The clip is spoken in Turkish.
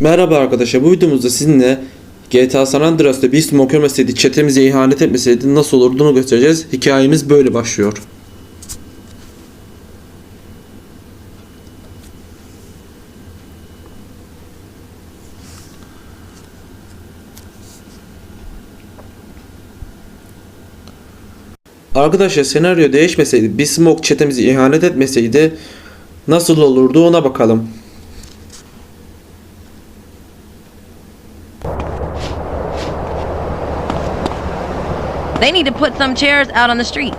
Merhaba arkadaşlar bu videomuzda sizinle GTA San Andreas'ta bir smoke ölmeseydi, çetemize ihanet etmeseydi nasıl olurduğunu göstereceğiz. Hikayemiz böyle başlıyor. Arkadaşlar senaryo değişmeseydi, bir smoke çetemize ihanet etmeseydi nasıl olurdu ona bakalım. They need to put some chairs out on the street.